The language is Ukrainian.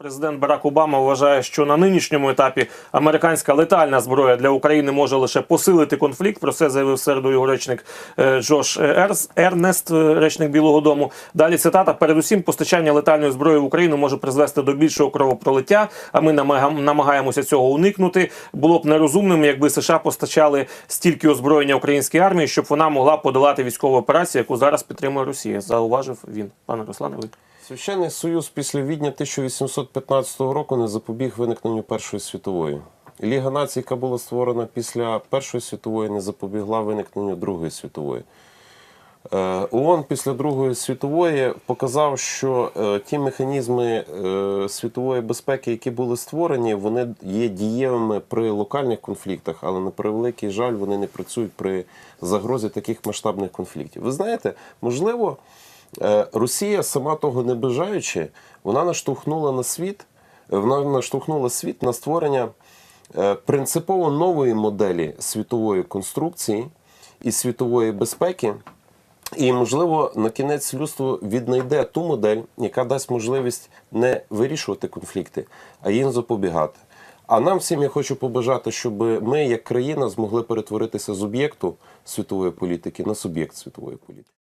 Президент Барак Обама вважає, що на нинішньому етапі американська летальна зброя для України може лише посилити конфлікт. Про це заявив середу його речник е, Джош Ерс Ернест, е, речник Білого Дому. Далі цитата: передусім, постачання летальної зброї в Україну може призвести до більшого кровопролиття. А ми намага- намагаємося цього уникнути. Було б нерозумним, якби США постачали стільки озброєння українській армії, щоб вона могла подолати військову операцію, яку зараз підтримує Росія. Зауважив він. Пане Руслане, ви. Священний Союз після відня 1815 року не запобіг виникненню Першої світової. Ліга націй, яка була створена після Першої світової, не запобігла виникненню Другої світової. Е, ООН після Другої світової показав, що е, ті механізми е, світової безпеки, які були створені, вони є дієвими при локальних конфліктах, але на превеликий жаль, вони не працюють при загрозі таких масштабних конфліктів. Ви знаєте, можливо, Росія, сама того не бажаючи, вона наштовхнула на світ, вона наштовхнула світ на створення е, принципово нової моделі світової конструкції і світової безпеки. І, можливо, на кінець людство віднайде ту модель, яка дасть можливість не вирішувати конфлікти, а їм запобігати. А нам всім я хочу побажати, щоб ми, як країна, змогли перетворитися з об'єкту світової політики на суб'єкт світової політики.